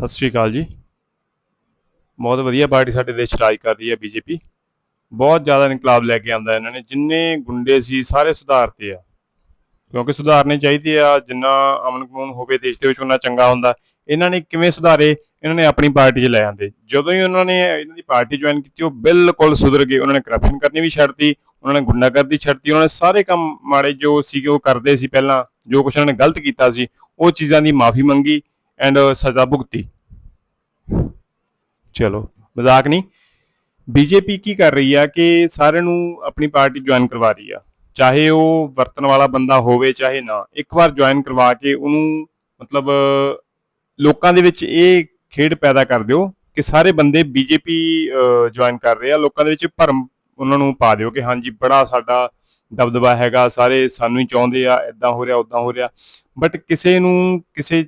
ਸਤਿ ਸ਼੍ਰੀ ਅਕਾਲ ਜੀ। ਬਹੁਤ ਵਧੀਆ ਪਾਰਟੀ ਸਾਡੇ ਦੇਸ਼ 'ਚ ਰਾਜ ਕਰ ਰਹੀ ਹੈ ਬੀਜੇਪੀ। ਬਹੁਤ ਜ਼ਿਆਦਾ ਇਨਕਲਾਬ ਲੈ ਕੇ ਆਂਦਾ ਇਹਨਾਂ ਨੇ, ਜਿੰਨੇ ਗੁੰਡੇ ਸੀ ਸਾਰੇ ਸੁਧਾਰਤੇ ਆ। ਕਿਉਂਕਿ ਸੁਧਾਰਨੇ ਚਾਹੀਦੇ ਆ, ਜਿੰਨਾ ਅਮਨ ਕਾਨੂੰਨ ਹੋਵੇ ਦੇਸ਼ ਦੇ ਵਿੱਚ ਉਹਨਾਂ ਚੰਗਾ ਹੁੰਦਾ। ਇਹਨਾਂ ਨੇ ਕਿਵੇਂ ਸੁਧਾਰੇ, ਇਹਨਾਂ ਨੇ ਆਪਣੀ ਪਾਰਟੀ 'ਚ ਲੈ ਆਂਦੇ। ਜਦੋਂ ਹੀ ਉਹਨਾਂ ਨੇ ਇਹਨਾਂ ਦੀ ਪਾਰਟੀ ਜੁਆਇਨ ਕੀਤੀ, ਉਹ ਬਿਲਕੁਲ ਸੁਧਰ ਗਏ। ਉਹਨਾਂ ਨੇ ਕਰਪਸ਼ਨ ਕਰਨੀ ਵੀ ਛੱਡਤੀ, ਉਹਨਾਂ ਨੇ ਗੁੰਡਾਗਰਦੀ ਛੱਡਤੀ, ਉਹਨਾਂ ਨੇ ਸਾਰੇ ਕੰਮ ਮਾੜੇ ਜੋ ਸੀਗੇ ਉਹ ਕਰਦੇ ਸੀ ਪਹਿਲਾਂ, ਜੋ ਕੁਛ ਉਹਨਾਂ ਨੇ ਗਲਤ ਕੀਤਾ ਸੀ, ਉਹ ਚੀਜ਼ਾਂ ਦੀ ਮਾਫੀ ਮੰਗੀ। ਐਂਡ ਸਜ਼ਾ ਭੁਗਤੀ ਚਲੋ ਮਜ਼ਾਕ ਨਹੀਂ ਬੀਜੇਪੀ ਕੀ ਕਰ ਰਹੀ ਆ ਕਿ ਸਾਰਿਆਂ ਨੂੰ ਆਪਣੀ ਪਾਰਟੀ ਜੁਆਇਨ ਕਰਵਾ ਰਹੀ ਆ ਚਾਹੇ ਉਹ ਵਰਤਣ ਵਾਲਾ ਬੰਦਾ ਹੋਵੇ ਚਾਹੇ ਨਾ ਇੱਕ ਵਾਰ ਜੁਆਇਨ ਕਰਵਾ ਕੇ ਉਹਨੂੰ ਮਤਲਬ ਲੋਕਾਂ ਦੇ ਵਿੱਚ ਇਹ ਖੇਡ ਪੈਦਾ ਕਰ ਦਿਓ ਕਿ ਸਾਰੇ ਬੰਦੇ ਬੀਜੇਪੀ ਜੁਆਇਨ ਕਰ ਰਹੇ ਆ ਲੋਕਾਂ ਦੇ ਵਿੱਚ ਭਰਮ ਉਹਨਾਂ ਨੂੰ ਪਾ ਦਿਓ ਕਿ ਹਾਂਜੀ ਬੜਾ ਸਾਡਾ ਦਬਦਬਾ ਹੈਗਾ ਸਾਰੇ ਸਾਨੂੰ ਹੀ ਚਾਹੁੰਦੇ ਆ ਇਦਾਂ ਹੋ ਰਿਹਾ ਉਦਾਂ ਹੋ ਰਿਹਾ. ਬਟ ਕਿਸੇ ਨੂੰ, ਕਿਸੇ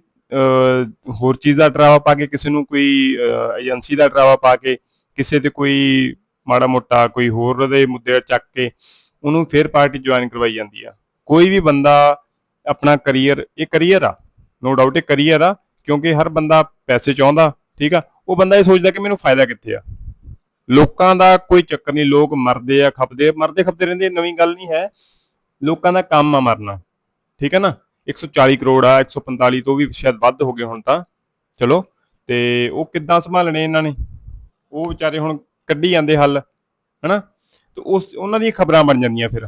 ਹੋਰ ਚੀਜ਼ ਦਾ ਡਰਾਵਾ ਪਾ ਕੇ, ਕਿਸੇ ਨੂੰ ਕੋਈ ਏਜੰਸੀ ਦਾ ਡਰਾਵਾ ਪਾ ਕੇ, ਕਿਸੇ ਤੇ ਕੋਈ ਮਾੜਾ ਮੋਟਾ ਕੋਈ ਹੋਰ ਦੇ ਮੁੱਦੇ ਚੱਕ ਕੇ, ਉਹਨੂੰ ਫਿਰ ਪਾਰਟੀ ਜੁਆਇਨ ਕਰਵਾਈ ਜਾਂਦੀ ਆ। ਕੋਈ ਵੀ ਬੰਦਾ ਆਪਣਾ ਕੈਰੀਅਰ ਇਹ ਕੈਰੀਅਰ ਆ ਨੋ ਡਾਊਟ ਇਹ ਕੈਰੀਅਰ ਆ, ਕਿਉਂਕਿ ਹਰ ਬੰਦਾ ਪੈਸੇ ਚਾਹੁੰਦਾ, ਠੀਕ ਆ? ਉਹ ਬੰਦਾ ਇਹ ਸੋਚਦਾ ਕਿ ਮੈਨੂੰ ਫਾਇਦਾ ਕਿੱਥੇ ਆ? ਲੋਕਾਂ ਦਾ ਕੋਈ ਚੱਕਰ ਨਹੀਂ, ਲੋਕ ਮਰਦੇ ਆ, ਖਪਦੇ ਮਰਦੇ ਖਪਦੇ ਰਹਿੰਦੇ ਨਵੀਂ ਗੱਲ ਨਹੀਂ ਹੈ। ਲੋਕਾਂ ਦਾ ਕੰਮ ਆ ਮਰਨਾ, ਠੀਕ ਹੈ ਨਾ? 140 ਕਰੋੜ ਆ 145 ਤੋਂ ਵੀ ਸ਼ਾਇਦ ਵੱਧ ਹੋ ਗਏ ਹੁਣ ਤਾਂ। ਚਲੋ, ਤੇ ਉਹ ਕਿੱਦਾਂ ਸੰਭਾਲਣੇ ਇਹਨਾਂ ਨੇ? ਉਹ ਵਿਚਾਰੇ ਹੁਣ ਕੱਢੀ ਜਾਂਦੇ ਹੱਲ, ਹਨਾ? ਤੇ ਉਸ, ਉਹਨਾਂ ਦੀਆਂ ਖਬਰਾਂ ਬਣ ਜਾਂਦੀਆਂ ਫਿਰ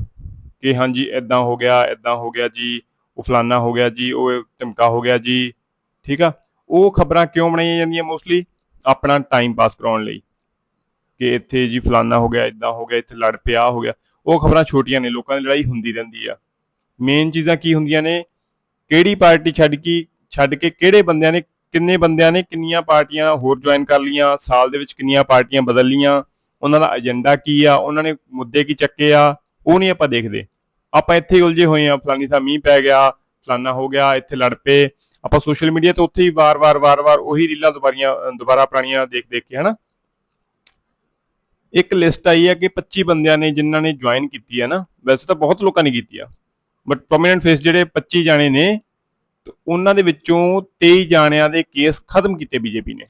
ਕਿ ਹਾਂਜੀ ਇਦਾਂ ਹੋ ਗਿਆ ਇਦਾਂ ਹੋ ਗਿਆ ਜੀ, ਉਹ ਫਲਾਨਾ ਹੋ ਗਿਆ ਜੀ, ਉਹ ਧਮਕਾ ਹੋ ਗਿਆ ਜੀ, ਠੀਕ ਆ? ਉਹ ਖਬਰਾਂ ਕਿਉਂ ਬਣਾਈਆਂ ਜਾਂਦੀਆਂ ਮੋਸਟਲੀ ਆਪਣਾ ਟਾਈਮ ਪਾਸ ਕਰਾਉਣ ਲਈ। ਕਿ ਇੱਥੇ ਜੀ ਫਲਾਨਾ ਹੋ ਗਿਆ ਇਦਾਂ ਹੋ ਗਿਆ, ਇੱਥੇ ਲੜ ਪਿਆ, ਹੋ ਗਿਆ। ਉਹ ਖਬਰਾਂ ਛੋਟੀਆਂ ਨੇ, ਲੋਕਾਂ ਦੀ ਲੜਾਈ ਹੁੰਦੀ ਰਹਿੰਦੀ ਆ। ਮੇਨ ਚੀਜ਼ਾਂ ਕੀ ਹੁੰਦੀਆਂ ਨੇ? ਕਿਹੜੀ ਪਾਰਟੀ ਛੱਡ ਕੇ ਛੱਡ ਕੇ ਕਿਹੜੇ ਬੰਦਿਆਂ ਨੇ, ਕਿੰਨੇ ਬੰਦਿਆਂ ਨੇ ਕਿੰਨੀਆਂ ਪਾਰਟੀਆਂ ਹੋਰ ਜੁਆਇਨ ਕਰ ਲੀਆਂ ਸਾਲ ਦੇ ਵਿੱਚ ਕਿੰਨੀਆਂ ਪਾਰਟੀਆਂ ਬਦਲ ਲੀਆਂ ਉਹਨਾਂ ਦਾ ਏਜੰਡਾ ਕੀ ਆ, ਉਹਨਾਂ ਨੇ ਮੁੱਦੇ ਕੀ ਚੱਕੇ ਆ, ਉਹ ਨਹੀਂ ਆਪਾਂ ਦੇਖਦੇ। ਆਪਾਂ ਇੱਥੇ ਉਲਝੇ ਹੋਏ ਆ ਫਲਾਨੀ ਥਾਂ ਮੀਂਹ ਪੈ ਗਿਆ, ਫਲਾਨਾ ਹੋ ਗਿਆ, ਇੱਥੇ ਲੜ ਪਏ, ਆਪਾਂ ਸੋਸ਼ਲ ਮੀਡੀਆ ਤੇ ਉੱਥੇ ਹੀ ਵਾਰ-ਵਾਰ ਵਾਰ-ਵਾਰ ਉਹੀ ਰੀਲਾਂ ਦੁਬਾਰੀਆਂ, ਦੁਬਾਰਾ ਪੁਰਾਣੀਆਂ ਦੇਖ-ਦੇਖ ਕੇ, ਹਨਾ? ਇੱਕ ਲਿਸਟ ਆਈ ਹੈ ਕਿ 25 ਬੰਦਿਆਂ ਨੇ ਜਿਨ੍ਹਾਂ ਨੇ ਜੁਆਇਨ ਕੀਤੀ ਹੈ ਨਾ, ਵੈਸੇ ਤਾਂ ਬਹੁਤ ਲੋਕਾਂ ਨੇ ਕੀਤੀ ਆ। ਬਟ ਪ੍ਰੋਮਿਨੈਂਟ ਫੇਸ ਜਿਹੜੇ 25 ਜਾਣੇ ਨੇ ਉਹਨਾਂ ਦੇ ਵਿੱਚੋਂ 23 ਜਾਣਿਆਂ ਦੇ ਕੇਸ ਖਤਮ ਕੀਤੇ ਬੀਜੇਪੀ ਨੇ।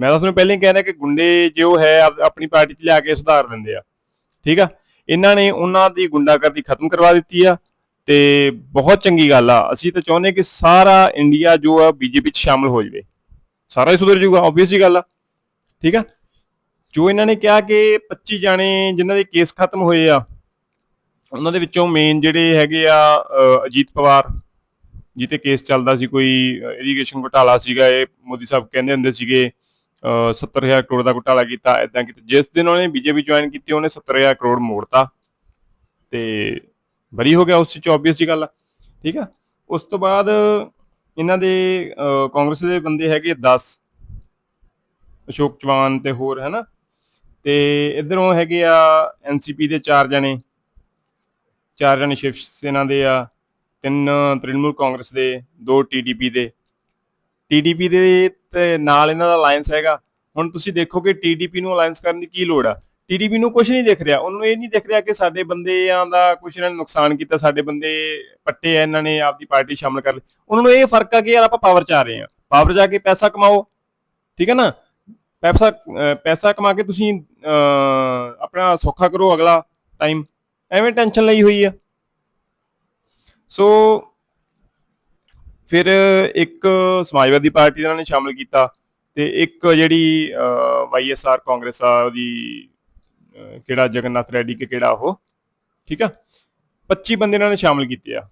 ਮੈਂ ਤਾਂ ਤੁਹਾਨੂੰ ਪਹਿਲਾਂ ਹੀ ਕਹਿ ਰਿਹਾ ਕਿ ਗੁੰਡੇ ਜੋ ਹੈ ਆਪਣੀ ਪਾਰਟੀ 'ਚ ਲਿਆ ਕੇ ਸੁਧਾਰ ਦਿੰਦੇ ਆ। ਠੀਕ ਆ? ਇਹਨਾਂ ਨੇ ਉਹਨਾਂ ਦੀ ਗੁੰਡਾਗਰਦੀ ਖਤਮ ਕਰਵਾ ਦਿੱਤੀ ਆ, ਤੇ ਬਹੁਤ ਚੰਗੀ ਗੱਲ ਆ। ਅਸੀਂ ਤਾਂ ਚਾਹੁੰਦੇ ਕਿ ਸਾਰਾ ਇੰਡੀਆ ਜੋ ਆ, ਬੀਜੇਪੀ 'ਚ ਸ਼ਾਮਲ ਹੋ ਜਾਵੇ। ਸਾਰਾ ਹੀ ਸੁਧਰ ਜਾਊਗਾ ਆਬਵੀਅਸ ਹੀ ਗੱਲ ਆ। ਠੀਕ ਆ? ਜੋ ਇਹਨਾਂ ਨੇ ਕਿਹਾ ਕਿ 25 ਜਾਣੇ ਜਿਨ੍ਹਾਂ ਦੇ ਕੇਸ ਖਤਮ ਹੋਏ ਆ ਉਹਨਾਂ ਦੇ ਵਿੱਚੋਂ ਮੇਨ ਜਿਹੜੇ ਹੈਗੇ ਆ ਅਜੀਤ ਪਵਾਰ ਜਿੱਤੇ ਕੇਸ ਚੱਲਦਾ ਸੀ ਕੋਈ ਇਰੀਗੇਸ਼ਨ ਘੁਟਾਲਾ ਸੀਗਾ ਇਹ ਮੋਦੀ ਸਾਹਿਬ ਕਹਿੰਦੇ ਹੁੰਦੇ ਸੀਗੇ ਅ, 70000 ਕਰੋੜ ਦਾ ਘੁਟਾਲਾ ਕੀਤਾ ਇਦਾਂ ਕੀਤਾ। ਜਿਸ ਦਿਨ ਉਹਨੇ ਬੀਜੇਪੀ ਜੁਆਇਨ ਕੀਤੀ ਉਹਨੇ 70000 ਕਰੋੜ ਮੋੜਤਾ। ਤੇ ਬਰੀ ਹੋ ਗਿਆ ਉਸ ਚ ਆਬਵੀਅਸ ਜੀ ਗੱਲ ਠੀਕ ਆ? ਉਸ ਤੋਂ ਬਾਅਦ ਇਹਨਾਂ ਦੇ ਕਾਂਗਰਸ ਦੇ ਬੰਦੇ ਹੈਗੇ 10 ਅਸ਼ੋਕ ਚਵਾਨ ਤੇ ਹੋਰ ਹੈ ਨਾ ਤੇ ਇਧਰੋਂ ਹੈਗੇ ਆ ਐਨਸੀਪੀ ਦੇ ਚਾਰ ਜਣੇ। ਚਾਰ ਜਣੇ ਸ਼ਿਵ ਸੈਨਾ ਦੇ ਆ, ਤਿੰਨ ਤ੍ਰਿਣਮੂਲ ਕਾਂਗਰਸ ਦੇ, ਦੋ ਟੀਡੀਪੀ ਦੇ। ਟੀਡੀਪੀ ਦੇ ਤੇ ਨਾਲ ਇਹਨਾਂ ਦਾ ਅਲਾਈਅੰਸ ਹੈਗਾ। ਹੁਣ ਤੁਸੀਂ ਦੇਖੋ ਕਿ ਟੀਡੀਪੀ ਨੂੰ ਅਲਾਈਅੰਸ ਕਰਨ ਦੀ ਕੀ ਲੋੜ ਆ? ਟੀਡੀਪੀ ਨੂੰ ਕੁਝ ਨਹੀਂ ਦਿਖ ਰਿਹਾ। ਉਹਨੂੰ ਇਹ ਨਹੀਂ ਦਿਖ ਰਿਹਾ ਕਿ ਸਾਡੇ ਬੰਦਿਆਂ ਦਾ ਕੁਝ ਇਹਨਾਂ ਨੇ ਨੁਕਸਾਨ ਕੀਤਾ, ਸਾਡੇ ਬੰਦੇ ਪੱਟੇ ਆ ਇਹਨਾਂ ਨੇ ਆਪਦੀ ਪਾਰਟੀ ਸ਼ਾਮਲ ਕਰ ਲਈ। ਉਹਨਾਂ ਨੂੰ ਇਹ ਫ਼ਰਕ ਆ ਕਿ ਯਾਰ ਆਪਾਂ ਪਾਵਰ 'ਚ ਆ ਰਹੇ ਆ। ਪਾਵਰ ਜਾ ਕੇ ਪੈਸਾ ਕਮਾਓ। ਠੀਕ ਹੈ ਨਾ? ਪੈਸਾ ਪੈਸਾ ਕਮਾ ਕੇ ਤੁਸੀਂ ਆਪਣਾ ਸੌਖਾ ਕਰੋ ਅਗਲਾ ਟਾਈਮ ਐਵੇਂ ਟੈਨਸ਼ਨ ਲਈ ਹੋਈ ਆ। ਸੋ ਫਿਰ ਇੱਕ ਸਮਾਜਵਾਦੀ ਪਾਰਟੀ ਇਹਨਾਂ ਨੇ ਸ਼ਾਮਲ ਕੀਤਾ ਤੇ ਇੱਕ ਜਿਹੜੀ ਵਾਈਐਸਆਰ ਕਾਂਗਰਸ ਆ, ਉਹਦੀ ਕਿਹੜਾ ਜਗਨਨਾਥ ਰੈਡੀ ਕਿ ਕਿਹੜਾ ਉਹ, ਠੀਕ ਆ? 25 ਬੰਦੇ ਇਹਨਾਂ ਨੇ ਸ਼ਾਮਲ ਕੀਤੇ ਆ,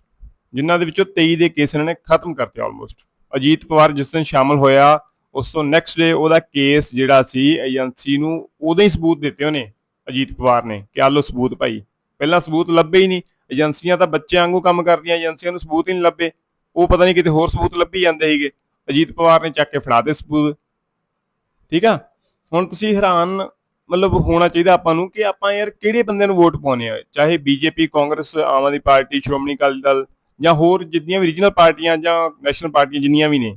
ਜਿਨ੍ਹਾਂ ਦੇ ਵਿੱਚੋਂ 23 ਦੇ ਕੇਸ ਇਹਨਾਂ ਨੇ ਖਤਮ ਕਰਤੇ ਆਲਮੋਸਟ ਅਜੀਤ ਪਵਾਰ ਜਿਸ ਦਿਨ ਸ਼ਾਮਲ ਹੋਇਆ, ਉਸ ਤੋਂ ਨੈਕਸਟ ਡੇ ਉਹਦਾ ਕੇਸ ਜਿਹੜਾ ਸੀ, ਏਜੰਸੀ ਨੂੰ ਉਦੋਂ ਹੀ ਸਬੂਤ ਦਿੱਤੇ ਉਹਨੇ, ਅਜੀਤ ਪਵਾਰ ਨੇ, ਕਿ ਆਹ ਲੋ ਸਬੂਤ ਭਾਈ। ਪਹਿਲਾਂ ਸਬੂਤ ਲੱਭੇ ਹੀ ਨਹੀਂ। ਏਜੰਸੀਆਂ ਤਾਂ ਬੱਚਿਆਂ ਵਾਂਗੂ ਕੰਮ ਕਰਦੀਆਂ, ਏਜੰਸੀਆਂ ਨੂੰ ਸਬੂਤ ਹੀ ਨਹੀਂ ਲੱਭੇ। ਉਹ ਪਤਾ ਨਹੀਂ ਕਿਤੇ ਹੋਰ ਸਬੂਤ ਲੱਭੀ ਜਾਂਦੇ ਸੀਗੇ। ਅਜੀਤ ਪਵਾਰ ਨੇ ਚੱਕ ਕੇ ਫੜਾ ਦੇ ਸਬੂਤ। ਠੀਕ ਆ? ਹੁਣ ਤੁਸੀਂ ਹੈਰਾਨ ਮਤਲਬ ਹੋਣਾ ਚਾਹੀਦਾ ਆਪਾਂ ਨੂੰ ਕਿ ਆਪਾਂ ਯਾਰ ਕਿਹੜੇ ਬੰਦੇ ਨੂੰ ਵੋਟ ਪਾਉਣੇ ਆ? ਚਾਹੇ ਬੀਜੇਪੀ, ਕਾਂਗਰਸ, ਆਮ ਆਦਮੀ ਪਾਰਟੀ, ਸ਼੍ਰੋਮਣੀ ਅਕਾਲੀ ਦਲ ਜਾਂ ਹੋਰ ਜਿੰਨੀਆਂ ਵੀ ਰੀਜਨਲ ਪਾਰਟੀਆਂ ਜਾਂ ਨੈਸ਼ਨਲ ਪਾਰਟੀਆਂ ਜਿੰਨੀਆਂ ਵੀ ਨੇ।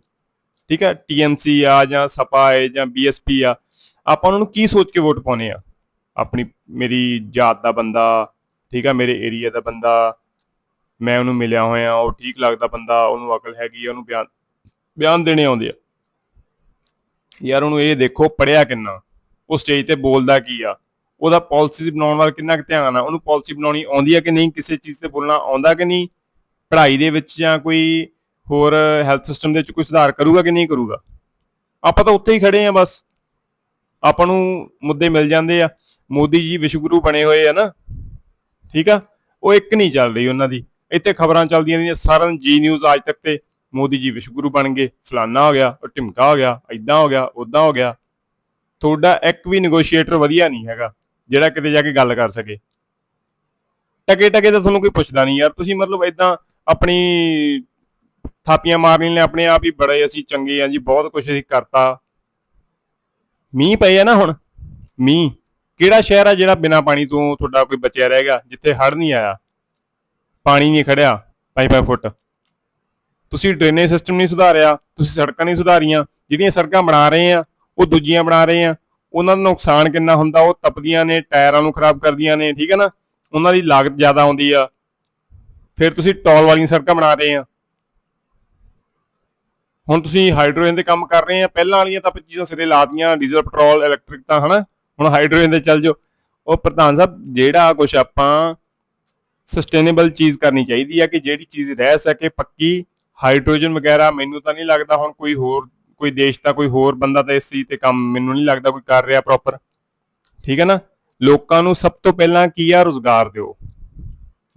ਠੀਕ ਹੈ ਟੀਐਮਸੀ ਆ ਜਾਂ ਸਪਾ ਹੈ ਜਾਂ ਬੀਐਸਪੀ ਆ। ਆਪਾਂ ਉਹਨਾਂ ਨੂੰ ਕੀ ਸੋਚ ਕੇ ਵੋਟ ਪਾਉਣੇ ਆ? ਆਪਣੀ ਮੇਰੀ ਜਾਤ ਦਾ ਬੰਦਾ ਠੀਕ ਆ, ਮੇਰੇ ਏਰੀਆ ਦਾ ਬੰਦਾ, ਮੈਂ ਉਹਨੂੰ ਮਿਲਿਆ ਹੋਇਆ, ਉਹ ਠੀਕ ਲੱਗਦਾ ਬੰਦਾ, ਉਹਨੂੰ ਅਕਲ ਹੈਗੀ ਆ, ਉਹਨੂੰ ਬਿਆਨ ਬਿਆਨ ਦੇਣੇ ਆਉਂਦੇ ਆ। ਯਾਰ ਉਹਨੂੰ ਇਹ ਦੇਖੋ ਪੜਿਆ ਕਿੰਨਾ, ਉਹ ਸਟੇਜ ਤੇ ਬੋਲਦਾ ਕੀ ਆ, ਉਹਦਾ ਪਾਲਿਸੀਜ਼ ਬਣਾਉਣ ਵੱਲ ਕਿੰਨਾ ਕੁ ਧਿਆਨ ਆ, ਉਹਨੂੰ ਪਾਲਿਸੀ ਬਣਾਉਣੀ ਆਉਂਦੀ ਆ ਕਿ ਨਹੀਂ, ਕਿਸੇ ਚੀਜ਼ ਤੇ ਬੋਲਣਾ ਆਉਂਦਾ ਕਿ ਨਹੀਂ, ਪੜ੍ਹਾਈ ਦੇ ਵਿੱਚ ਜਾਂ ਕੋਈ ਹੋਰ ਹੈਲਥ ਸਿਸਟਮ ਦੇ ਵਿੱਚ ਕੋਈ ਸੁਧਾਰ ਕਰੂਗਾ ਕਿ ਨਹੀਂ ਕਰੂਗਾ? ਆਪਾਂ ਤਾਂ ਉੱਥੇ ਹੀ ਖੜੇ ਆ ਬਸ। ਆਪਾਂ ਨੂੰ ਮੁੱਦੇ ਮਿਲ ਜਾਂਦੇ ਆ। ਮੋਦੀ ਜੀ ਵਿਸ਼ਵ ਗੁਰੂ ਬਣੇ ਹੋਏ ਆ ਨਾ। ਠੀਕ ਆ? ਉਹ ਇੱਕ ਨਹੀਂ ਚੱਲ ਰਹੀ ਉਹਨਾਂ ਦੀ। ਇੱਥੇ ਖਬਰਾਂ ਚੱਲਦੀਆਂ ਰਹੀਆਂ। ਸਾਰਾ ਦਿਨ ਜੀ ਨਿਊਜ਼ ਅੱਜ ਤੱਕ ਤੇ ਮੋਦੀ ਜੀ ਵਿਸ਼ਵਗੁਰੂ ਬਣ ਗਏ। ਫਲਾਨਾ ਹੋ ਗਿਆ, ਉਹ ਢਿਮਕਾ ਹੋ ਗਿਆ ਐਦਾਂ ਹੋ ਗਿਆ ਉਦਾਂ ਹੋ ਗਿਆ। ਤੁਹਾਡਾ ਇੱਕ ਵੀ ਨੈਗੋਸ਼ੀਏਟਰ ਵਧੀਆ ਨਹੀਂ ਹੈਗਾ, ਜਿਹੜਾ ਕਿਤੇ ਜਾ ਕੇ ਗੱਲ ਕਰ ਸਕੇ। ਟਕੇ ਟਕੇ ਤਾਂ ਤੁਹਾਨੂੰ ਕੋਈ ਪੁੱਛਦਾ ਨਹੀਂ ਯਾਰ। ਤੁਸੀਂ ਮਤਲਬ ਇਦਾਂ ਆਪਣੀ ਥਾਪੀਆਂ ਮਾਰਨੀ ਨੇ, ਆਪਣੇ ਆਪ ਹੀ ਬੜੇ ਅਸੀਂ ਚੰਗੇ ਆ ਜੀ, ਬਹੁਤ ਕੁਝ ਅਸੀਂ ਕਰਤਾ। ਮੀਂਹ ਪਏ ਆ ਨਾ ਹੁਣ। ਮੀਂਹ। ਕਿਹੜਾ ਸ਼ਹਿਰ ਆ ਜਿਹੜਾ ਬਿਨਾ ਪਾਣੀ ਤੋਂ ਤੁਹਾਡਾ ਕੋਈ ਬਚਿਆ ਰਹੇਗਾ ਜਿੱਥੇ ਹੜ ਨਹੀਂ ਆਇਆ? ਪਾਣੀ ਨਹੀਂ ਖੜਿਆ 5-5 ਫੁੱਟ। ਤੁਸੀਂ ਡਰੇਨੇਜ ਸਿਸਟਮ ਨਹੀਂ ਸੁਧਾਰਿਆ, ਤੁਸੀਂ ਸੜਕਾਂ ਨਹੀਂ ਸੁਧਾਰੀਆਂ, ਜਿਹੜੀਆਂ ਸੜਕਾਂ ਬਣਾ ਰਹੇ ਆ, ਉਹ ਦੂਜੀਆਂ ਬਣਾ ਰਹੇ ਆ। ਉਹਨਾਂ ਦਾ ਨੁਕਸਾਨ ਕਿੰਨਾ ਹੁੰਦਾ? ਉਹ ਤਪਦੀਆਂ ਨੇ, ਟਾਇਰਾਂ ਨੂੰ ਖਰਾਬ ਕਰਦੀਆਂ ਨੇ, ਠੀਕ ਹੈ ਨਾ? ਉਹਨਾਂ ਦੀ ਲਾਗਤ ਜ਼ਿਆਦਾ ਆਉਂਦੀ ਆ। ਫਿਰ ਤੁਸੀਂ ਟੋਲ ਵਾਲੀਆਂ ਸੜਕਾਂ ਬਣਾ ਰਹੇ ਆ। ਹੁਣ ਤੁਸੀਂ ਹਾਈਡਰੋਜਨ ਦੇ ਕੰਮ ਕਰ ਰਹੇ ਆ। ਪਹਿਲਾਂ ਵਾਲੀਆਂ ਤਾਂ ਚੀਜ਼ਾਂ ਸਿਰੇ ਲਾਤੀਆਂ ਡੀਜ਼ਲ, ਪੈਟਰੋਲ, ਇਲੈਕਟ੍ਰਿਕ ਤਾਂ, ਹਨਾ? ਹੁਣ ਹਾਈਡਰੋਜਨ 'ਤੇ ਚੱਲ ਜਾਓ। ਉਹ ਪ੍ਰਧਾਨ ਸਾਹਿਬ, ਜਿਹੜਾ ਕੁਝ ਆਪਾਂ ਸਸਟੇਨੇਬਲ ਚੀਜ਼ ਕਰਨੀ ਚਾਹੀਦੀ ਆ ਕਿ ਜਿਹੜੀ ਚੀਜ਼ ਰਹਿ ਸਕੇ, ਪੱਕੀ, ਹਾਈਡਰੋਜਨ ਵਗੈਰਾ, ਮੈਨੂੰ ਤਾਂ ਨਹੀਂ ਲੱਗਦਾ ਹੁਣ ਕੋਈ ਹੋਰ, ਕੋਈ ਦੇਸ਼ ਦਾ ਕੋਈ ਹੋਰ ਬੰਦਾ ਤਾਂ ਇਸ ਚੀਜ਼ ਤੇ ਕੰਮ, ਮੈਨੂੰ ਨਹੀਂ ਲੱਗਦਾ ਕੋਈ ਕਰ ਰਿਹਾ ਪ੍ਰੋਪਰ ਠੀਕ ਹੈ ਨਾ? ਲੋਕਾਂ ਨੂੰ ਸਭ ਤੋਂ ਪਹਿਲਾਂ ਕੀ ਆ? ਰੋਜ਼ਗਾਰ ਦਿਓ।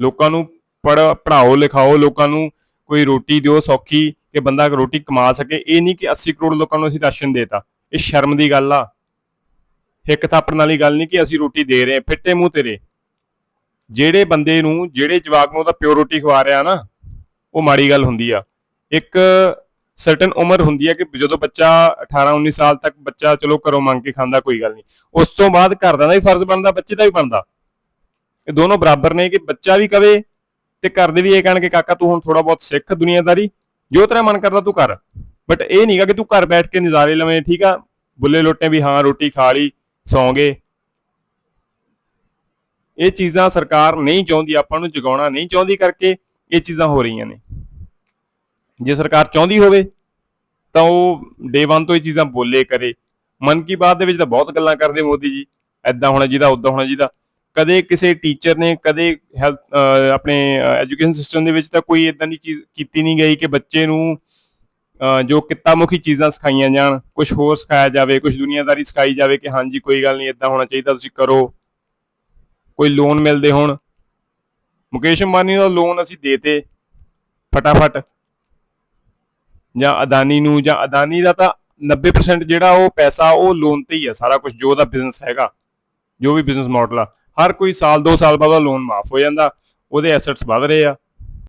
ਲੋਕਾਂ ਨੂੰ ਪੜ ਪੜਾਓ ਲਿਖਾਓ, ਲੋਕਾਂ ਨੂੰ ਕੋਈ ਰੋਟੀ ਦਿਓ ਸੌਖੀ, ਕਿ ਬੰਦਾ ਰੋਟੀ ਕਮਾ ਸਕੇ। ਇਹ ਨਹੀਂ ਕਿ 80 ਕਰੋੜ ਲੋਕਾਂ ਨੂੰ ਅਸੀਂ ਰਾਸ਼ਨ ਦੇਤਾ। ਇਹ ਸ਼ਰਮ ਦੀ ਗੱਲ ਆ। ਹਿੱਕ ਥਾਪਣ ਵਾਲੀ ਗੱਲ ਨਹੀਂ ਕਿ ਅਸੀਂ ਰੋਟੀ ਦੇ ਰਹੇ ਹਾਂ, ਫਿੱਟੇ ਮੂੰਹ ਤੇਰੇ। ਜਿਹੜੇ ਬੰਦੇ ਨੂੰ, ਜਿਹੜੇ ਜਵਾਕ ਨੂੰ ਉਹਦਾ ਪਿਓ ਰੋਟੀ ਖਵਾ ਰਿਹਾ ਨਾ, ਉਹ ਮਾੜੀ ਗੱਲ ਹੁੰਦੀ ਆ। ਇੱਕ ਸਰਟਨ ਉਮਰ ਹੁੰਦੀ ਹੈ ਕਿ ਜਦੋਂ ਬੱਚਾ 18 19 ਸਾਲ ਤੱਕ ਬੱਚਾ ਚਲੋ ਘਰੋਂ ਮੰਗ ਕੇ ਖਾਂਦਾ, ਕੋਈ ਗੱਲ ਨਹੀਂ। ਉਸ ਤੋਂ ਬਾਅਦ ਘਰ ਦਾ ਵੀ ਫਰਜ਼ ਬਣਦਾ, ਬੱਚੇ ਦਾ ਵੀ ਬਣਦਾ। ਇਹ ਦੋਨੋਂ ਬਰਾਬਰ ਨੇ ਕਿ ਬੱਚਾ ਵੀ ਕਵੇ ਤੇ ਘਰ ਦੇ ਵੀ ਇਹ ਕਹਿਣ ਕਿ ਕਾਕਾ, ਤੂੰ ਹੁਣ ਥੋੜਾ ਬਹੁਤ ਸਿੱਖ ਦੁਨੀਆਦਾਰੀ। ਜੋ ਤੇਰਾ ਮਨ ਕਰਦਾ ਤੂੰ ਕਰ। ਬਟ ਇਹ ਨਹੀਂਗਾ ਕਿ ਤੂੰ ਘਰ ਬੈਠ ਕੇ ਨਜ਼ਾਰੇ ਲਵੇਂ, ਠੀਕ ਆ? ਬੁੱਲੇ ਲੋਟੇ ਵੀ ਹਾਂ, ਰੋਟੀ ਖਾ ਲਈ। ਸੌਂਗੇ। ਇਹ ਚੀਜ਼ਾਂ ਸਰਕਾਰ ਨਹੀਂ ਚਾਹੁੰਦੀ, ਆਪਾਂ ਨੂੰ ਜਗਾਉਣਾ ਨਹੀਂ ਚਾਹੁੰਦੀ ਕਰਕੇ ਇਹ ਚੀਜ਼ਾਂ ਹੋ ਰਹੀਆਂ ਨੇ। ਜੇ ਸਰਕਾਰ ਚਾਹੁੰਦੀ ਹੋਵੇ, ਤਾਂ ਉਹ ਡੇ 1 ਤੋਂ ਇਹ ਚੀਜ਼ਾਂ ਬੋਲੇ ਕਰੇ। ਮਨ ਕੀ ਬਾਤ ਦੇ ਵਿੱਚ ਤਾਂ ਬਹੁਤ ਗੱਲਾਂ ਕਰਦੇ ਮੋਦੀ ਜੀ। ਐਦਾਂ ਹੋਣਾ ਜਿਹਦਾ ਉਦਾਂ ਹੋਣਾ ਜਿਹਦਾ ਕਦੇ ਕਿਸੇ ਟੀਚਰ ਨੇ, ਕਦੇ ਹੈਲਥ ਆਪਣੇ ਐਜੂਕੇਸ਼ਨ ਸਿਸਟਮ ਦੇ ਵਿੱਚ ਤਾਂ ਕੋਈ ਇਦਾਂ ਦੀ ਚੀਜ਼ ਕੀਤੀ ਨਹੀਂ ਗਈ ਕਿ ਬੱਚੇ ਨੂੰ ਜੋ ਕਿੱਤਾਮੁਖੀ ਚੀਜ਼ਾਂ ਸਿਖਾਈਆਂ ਜਾਣ ਕੁਝ ਹੋਰ ਸਿਖਾਇਆ ਜਾਵੇ ਕੁਝ ਦੁਨੀਆਦਾਰੀ ਸਿਖਾਈ ਜਾਵੇ ਕਿ ਹਾਂਜੀ, ਕੋਈ ਗੱਲ ਨਹੀਂ ਇਦਾਂ ਹੋਣਾ ਚਾਹੀਦਾ, ਤੁਸੀਂ ਕਰੋ। ਕੋਈ ਲੋਨ ਮਿਲਦੇ ਹੋਣ। ਮੁਕੇਸ਼ ਅੰਬਾਨੀ ਦਾ ਲੋਨ ਅਸੀਂ ਦੇਤੇ, ਫਟਾਫਟ। ਜਾਂ ਅਦਾਨੀ ਨੂੰ, ਜਾਂ ਅਦਾਨੀ ਦਾ ਤਾਂ 90% ਜਿਹੜਾ ਉਹ ਪੈਸਾ, ਉਹ ਲੋਨ ਤੇ ਹੀ ਆ ਸਾਰਾ ਕੁਝ ਜੋ ਉਹਦਾ ਬਿਜ਼ਨਸ ਹੈਗਾ, ਜੋ ਵੀ ਬਿਜ਼ਨਸ ਮਾਡਲ ਆ। ਹਰ ਕੋਈ ਸਾਲ 2 ਸਾਲ ਬਾਅਦ ਉਹ ਲੋਨ ਮਾਫ ਹੋ ਜਾਂਦਾ, ਉਹਦੇ ਐਸੈਟਸ ਵਧ ਰਹੇ ਆ।